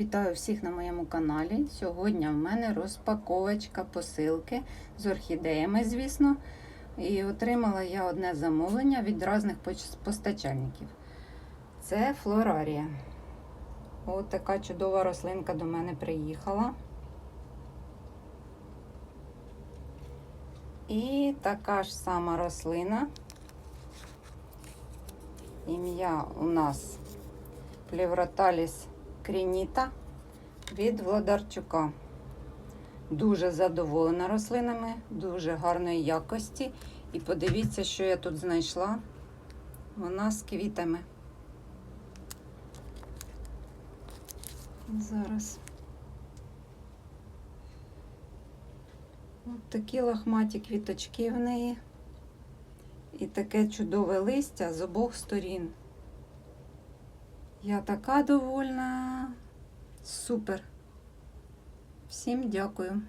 Вітаю всіх на моєму каналі. Сьогодні в мене розпаковочка посилки з орхідеями, звісно. І отримала я одне замовлення від різних постачальників. Це флорарія. Ось така чудова рослинка до мене приїхала. І така ж сама рослина. Ім'я у нас Плевроталіс крініта від Владарчука. Дуже задоволена рослинами, дуже гарної якості. І подивіться, що я тут знайшла. Вона з квітами. Зараз. Ось такі лохматі квіточки в неї. І таке чудове листя з обох сторін. Я така довольна. Супер. Всім дякую.